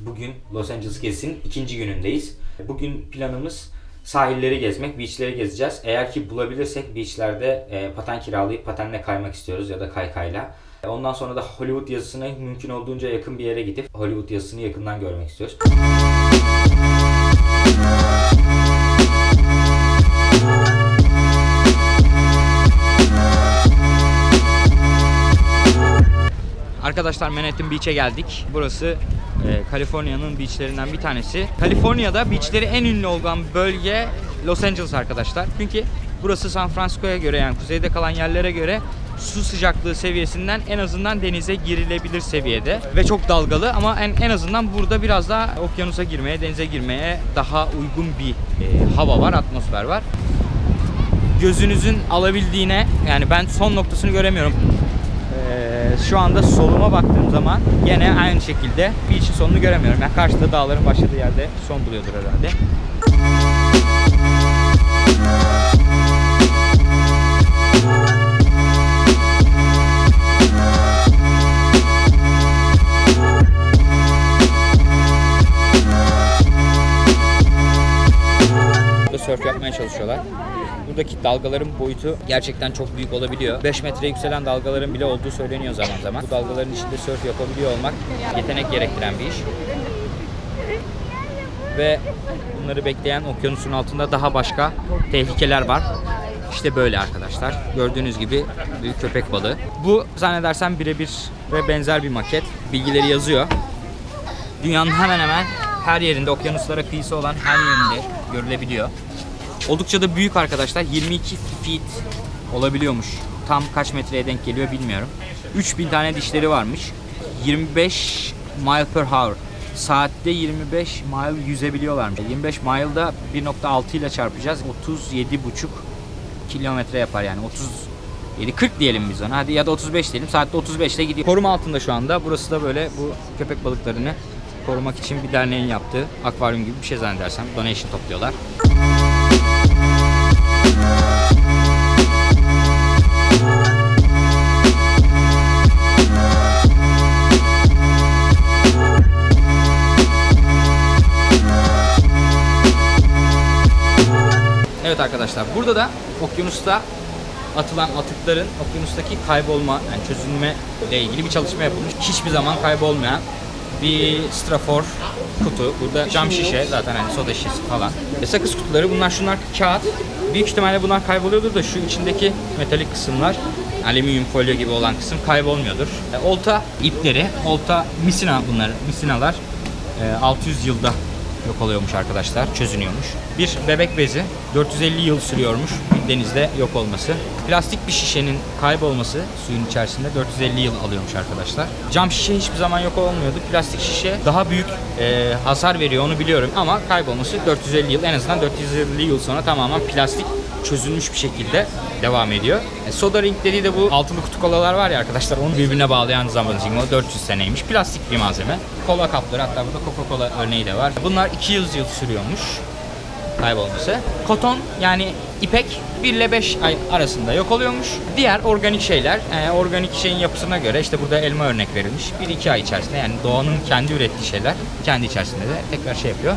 Bugün Los Angeles gezisinin ikinci günündeyiz. Bugün planımız sahilleri gezmek, beachleri gezeceğiz. Eğer ki bulabilirsek beachlerde e, paten kiralayıp patenle kaymak istiyoruz ya da kaykayla. E, Ondan sonra da Hollywood yazısına mümkün olduğunca yakın bir yere gidip Hollywood yazısını yakından görmek istiyoruz. Arkadaşlar Manhattan Beach'e geldik. Burası Kaliforniya'nın beachlerinden bir tanesi. Kaliforniya'da beachleri en ünlü olan bölge Los Angeles arkadaşlar. Çünkü burası San Francisco'ya göre yani kuzeyde kalan yerlere göre su sıcaklığı seviyesinden en azından denize girilebilir seviyede ve çok dalgalı ama en, en azından burada biraz daha okyanusa girmeye, denize girmeye daha uygun bir e, hava var, atmosfer var gözünüzün alabildiğine yani ben son noktasını göremiyorum. Şu anda soluma baktığım zaman gene aynı şekilde bir için sonunu göremiyorum. Yani karşıda dağların başladığı yerde son buluyordur herhalde. Surf yapmaya çalışıyorlar. Buradaki dalgaların boyutu gerçekten çok büyük olabiliyor. 5 metre yükselen dalgaların bile olduğu söyleniyor zaman zaman. Bu dalgaların içinde surf yapabiliyor olmak yetenek gerektiren bir iş. Ve bunları bekleyen okyanusun altında daha başka tehlikeler var. İşte böyle arkadaşlar. Gördüğünüz gibi büyük köpek balığı. Bu zannedersem birebir ve benzer bir maket. Bilgileri yazıyor. Dünyanın hemen hemen her yerinde, okyanuslara kıyısı olan her yerinde görülebiliyor. Oldukça da büyük arkadaşlar. 22 feet olabiliyormuş. Tam kaç metreye denk geliyor bilmiyorum. 3000 tane dişleri varmış. 25 mile per hour. Saatte 25 mile yüzebiliyorlarmış. 25 mile'da 1.6 ile çarpacağız. 37,5 kilometre yapar yani 37 40 diyelim biz ona. Hadi ya da 35 diyelim. Saatte 35 ile gidiyor. Koruma altında şu anda. Burası da böyle bu köpek balıklarını korumak için bir derneğin yaptığı akvaryum gibi bir şey zannedersem. Donation topluyorlar. Evet arkadaşlar burada da okyanusta atılan atıkların okyanustaki kaybolma yani çözülme ile ilgili bir çalışma yapılmış. Hiçbir zaman kaybolmayan bir strafor kutu. Burada cam şişe zaten hani soda şişesi falan. E, sakız kutuları bunlar şunlar kağıt. Büyük ihtimalle bunlar kayboluyordur da şu içindeki metalik kısımlar alüminyum folyo gibi olan kısım kaybolmuyordur. E, olta ipleri, olta misina bunlar, misinalar e, 600 yılda yok oluyormuş arkadaşlar. Çözünüyormuş. Bir bebek bezi 450 yıl sürüyormuş denizde yok olması. Plastik bir şişenin kaybolması suyun içerisinde 450 yıl alıyormuş arkadaşlar. Cam şişe hiçbir zaman yok olmuyordu. Plastik şişe daha büyük e, hasar veriyor onu biliyorum ama kaybolması 450 yıl en azından 450 yıl sonra tamamen plastik çözülmüş bir şekilde devam ediyor. E, soda ring dediği de bu altılı kutu kolalar var ya arkadaşlar onu birbirine bağlayan zaman o 400 seneymiş. Plastik bir malzeme. Kola kapları hatta burada Coca-Cola örneği de var. Bunlar 200 yıl sürüyormuş kaybolması. Koton yani ipek 1 ile 5 ay arasında yok oluyormuş. Diğer organik şeyler, e, organik şeyin yapısına göre işte burada elma örnek verilmiş. 1-2 ay içerisinde yani doğanın kendi ürettiği şeyler kendi içerisinde de tekrar şey yapıyor.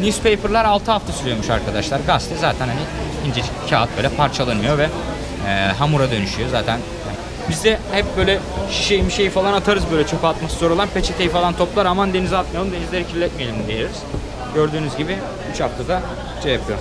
Newspaper'lar 6 hafta sürüyormuş arkadaşlar. Gazete zaten hani incecik kağıt böyle parçalanıyor ve e, hamura dönüşüyor zaten. Bizde hep böyle şişeyi şeyi falan atarız böyle çöpe atması zor olan peçeteyi falan toplar aman denize atmayalım denizleri kirletmeyelim deriz. Gördüğünüz gibi 3 haftada şey yapıyor.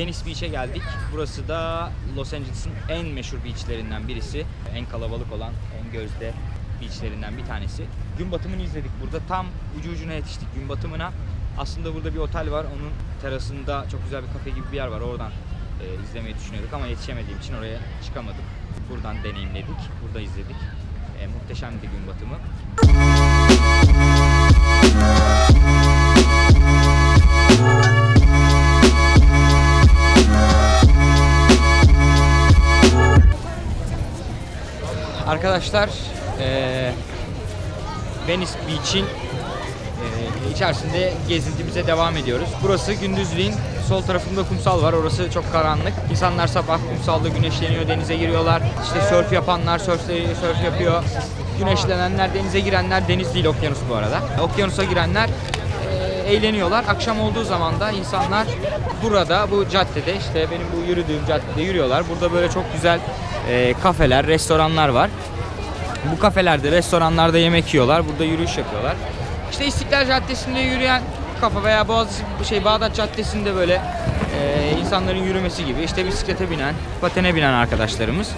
Venice Beach'e geldik. Burası da Los Angeles'ın en meşhur beachlerinden birisi. En kalabalık olan, en gözde beachlerinden bir tanesi. Gün batımını izledik burada. Tam ucu ucuna yetiştik gün batımına. Aslında burada bir otel var. Onun terasında çok güzel bir kafe gibi bir yer var. Oradan e, izlemeyi düşünüyorduk ama yetişemediğim için oraya çıkamadık. Buradan deneyimledik. Burada izledik. E, muhteşemdi gün batımı. Arkadaşlar eee Venice Beach'in Ee, içerisinde gezintimize devam ediyoruz. Burası gündüzliğin sol tarafında kumsal var. Orası çok karanlık. İnsanlar sabah kumsalda güneşleniyor, denize giriyorlar. İşte sörf yapanlar sörf, sörf yapıyor. Güneşlenenler, denize girenler, deniz değil okyanus bu arada. Okyanusa girenler e, eğleniyorlar. Akşam olduğu zaman da insanlar burada bu caddede işte benim bu yürüdüğüm caddede yürüyorlar. Burada böyle çok güzel e, kafeler, restoranlar var. Bu kafelerde, restoranlarda yemek yiyorlar. Burada yürüyüş yapıyorlar. İşte İstiklal Caddesi'nde yürüyen kafa veya Boğaziçi şey Bağdat Caddesi'nde böyle e, insanların yürümesi gibi işte bisiklete binen, patene binen arkadaşlarımız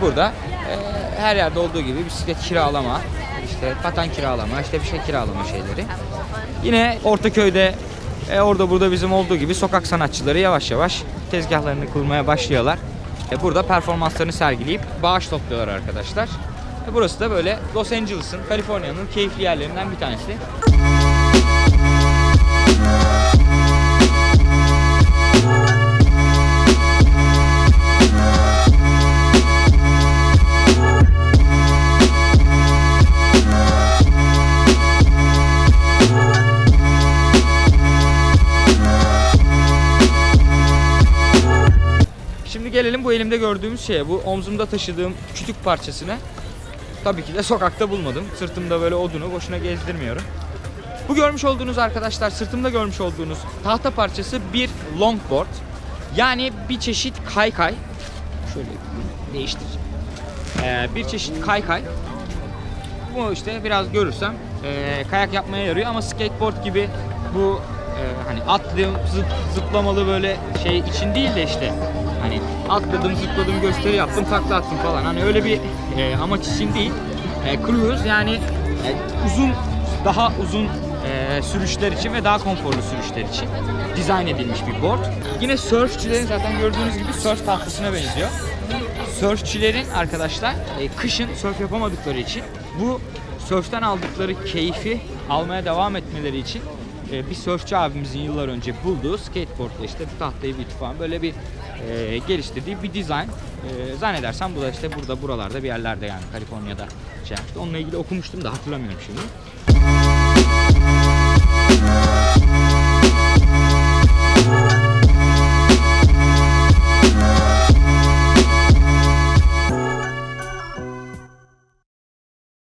burada e, her yerde olduğu gibi bisiklet kiralama, işte paten kiralama, işte bir şey kiralama şeyleri. Yine Ortaköy'de e, orada burada bizim olduğu gibi sokak sanatçıları yavaş yavaş tezgahlarını kurmaya başlıyorlar. E, burada performanslarını sergileyip bağış topluyorlar arkadaşlar. E, burası da böyle Los Angeles'ın, Kaliforniya'nın keyifli yerlerinden bir tanesi. Gelelim bu elimde gördüğümüz şeye. Bu omzumda taşıdığım kütük parçasını tabii ki de sokakta bulmadım. Sırtımda böyle odunu boşuna gezdirmiyorum. Bu görmüş olduğunuz arkadaşlar sırtımda görmüş olduğunuz tahta parçası bir longboard. Yani bir çeşit kaykay. Şöyle değiştir. Ee, bir çeşit kaykay. Bu işte biraz görürsem e, kayak yapmaya yarıyor ama skateboard gibi bu e, hani atladığım zıp- zıplamalı böyle şey için değil de işte atladım zıpladım gösteri yaptım takla attım falan hani öyle bir e, amaç için değil. E, cruise yani e, uzun daha uzun e, sürüşler için ve daha konforlu sürüşler için dizayn edilmiş bir board. Yine surfçilerin zaten gördüğünüz gibi surf tahtasına benziyor. Sörfçilerin arkadaşlar e, kışın sörf yapamadıkları için bu sörften aldıkları keyfi almaya devam etmeleri için e, bir sörfçü abimizin yıllar önce bulduğu skateboardla işte bu tahtayı bir falan böyle bir e, geliştirdiği bir dizayn. E, zannedersem bu da işte burada buralarda bir yerlerde yani Kaliforniya'da şey yapmıştı. Onunla ilgili okumuştum da hatırlamıyorum şimdi.